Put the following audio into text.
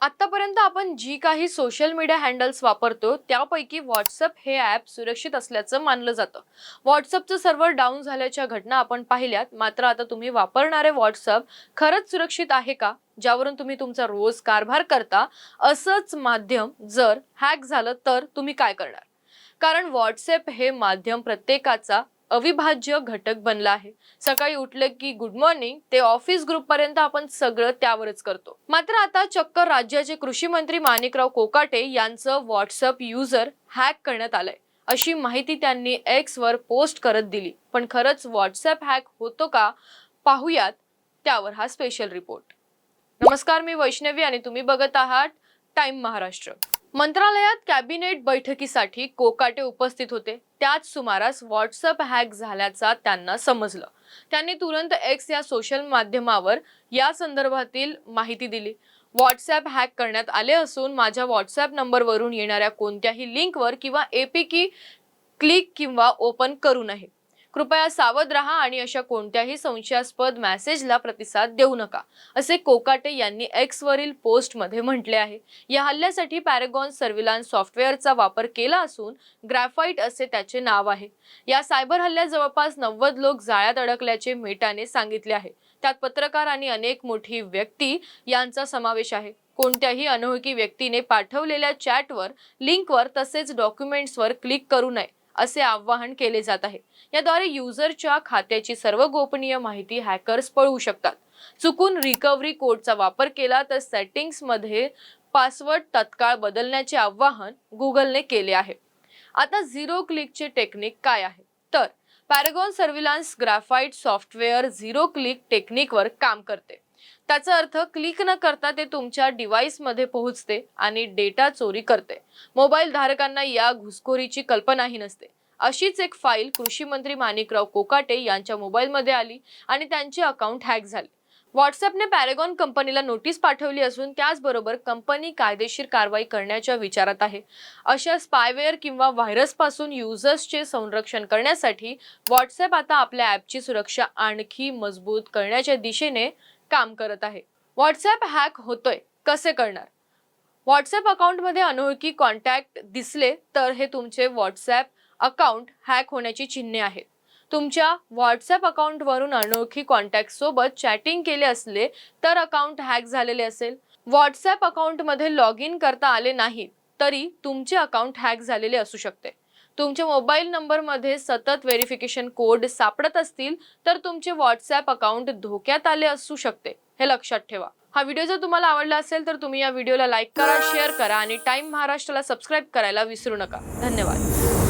आतापर्यंत आपण जी काही सोशल मीडिया हँडल्स वापरतो त्यापैकी व्हॉट्सअप हे ॲप सुरक्षित असल्याचं मानलं जातं. व्हॉट्सअपचं सर्व्हर डाऊन झाल्याच्या घटना आपण पाहिल्यात. मात्र आता तुम्ही वापरणारे व्हॉट्सअप खरंच सुरक्षित आहे का? ज्यावरून तुम्ही तुमचा रोज कारभार करता असंच माध्यम जर हॅक झालं तर तुम्ही काय करणार? कारण व्हॉट्सअप हे माध्यम प्रत्येकाचा अविभाज्य घटक बनला आहे. सकाळी उठलं की गुड मॉर्निंग ते ऑफिस ग्रुप पर्यंत आपण सगळं त्यावरच करतो. मात्र आता चक्क राज्याचे कृषी मंत्री माणिकराव कोकाटे यांचं व्हॉट्सअप युजर हॅक करण्यात आलंय. अशी माहिती त्यांनी एक्स वर पोस्ट करत दिली. पण खरंच व्हॉट्सअप हॅक होतो का? पाहुयात त्यावर हा स्पेशल रिपोर्ट नमस्कार मी वैष्णवी आणि तुम्ही बघत आहात टाइम महाराष्ट्र. मंत्रालयात कॅबिनेट बैठकीसाठी कोकाटे उपस्थित होते. त्याच सुमारास व्हॉट्सअप हॅक झाल्याचा त्यांना समजलं. त्यांनी तुरंत एक्स या सोशल माध्यमावर या संदर्भातील माहिती दिली. व्हॉट्सअप हॅक करण्यात आले असून माझ्या व्हॉट्सअप नंबरवरून येणाऱ्या कोणत्याही लिंकवर किंवा एपीकी क्लिक किंवा ओपन करू नये. कृपया सावध राहा आणि अशा कोणत्याही संशयास्पद मेसेजला प्रतिसाद देऊ नका असे कोकाटे यांनी एक्स वरील पोस्टमध्ये म्हटले आहे. या हल्ल्यासाठी पॅरेगॉन सर्व्हिलान्स सॉफ्टवेअरचा वापर केला असून ग्रॅफाईट असे त्याचे नाव आहे. या सायबर हल्ल्यात जवळपास नव्वद लोक जाळ्यात अडकल्याचे मेटाने सांगितले आहे. त्यात पत्रकार आणि अनेक मोठी व्यक्ती यांचा समावेश आहे. कोणत्याही अनोळखी व्यक्तीने पाठवलेल्या चॅटवर लिंकवर तसेच डॉक्युमेंट्सवर क्लिक करू नये. असे आवाहन केले जात आहे. याद्वारे युजरच्या खात्याची सर्व गोपनीय माहिती हॅकर्स पळवू शकतात. चुकून रिकव्हरी कोडचा वापर केला तर सेटिंग्समध्ये पासवर्ड तत्काळ बदलण्याचे आवाहन गुगलने केले आहे. आता झिरो क्लिकचे टेक्निक काय आहे? तर Paragon surveillance Graphite software zero click टेक्निकवर काम करते. त्याचा अर्थ क्लिक न करता ते तुमच्या डिव्हाइसमध्ये पोहोचते आणि डेटा चोरी करते. मोबाईल धारकांना या घुसखोरीची कल्पनाही नसते. अशीच एक फाईल कृषी मंत्री माणिकराव कोकाटे यांच्या मोबाईलमध्ये आली आणि त्यांचे अकाउंट हॅक झाले. व्हॉट्सअपने पॅरेगॉन कंपनीला नोटीस पाठवली असून त्याचबरोबर कंपनी कायदेशीर कारवाई करण्याच्या विचारात आहे. अशा स्पायवेअर किंवा व्हायरसपासून युजर्सचे संरक्षण करण्यासाठी व्हॉट्सअप आता आपल्या ॲपची सुरक्षा आणखी मजबूत करण्याच्या दिशेने काम करत आहे. व्हॉट्सअप हॅक होतोय कसे करणार? व्हॉट्सअप अकाउंटमध्ये अनोळखी कॉन्टॅक्ट दिसले तर हे तुमचे व्हॉट्सअप अकाउंट हॅक होण्याची चिन्हे आहेत. तुमच्या व्हॉट्सअप अकाउंटवरून अनोळखी कॉन्टॅक्ट सोबत चॅटिंग केले असले तर अकाउंट हॅक झालेले असेल. व्हॉट्सअप अकाउंटमध्ये लॉग इन करता आले नाही तरी तुमचे अकाउंट हॅक झालेले असू शकते. तुमच्या मोबाईल नंबरमध्ये सतत व्हेरिफिकेशन कोड सापडत असतील तर तुमचे व्हॉट्सअप अकाउंट धोक्यात आले असू शकते. हे लक्षात ठेवा. हा व्हिडिओ जर तुम्हाला आवडला असेल तर तुम्ही या व्हिडिओला लाईक करा शेअर करा आणि टाइम महाराष्ट्राला सबस्क्राईब करायला विसरू नका. धन्यवाद.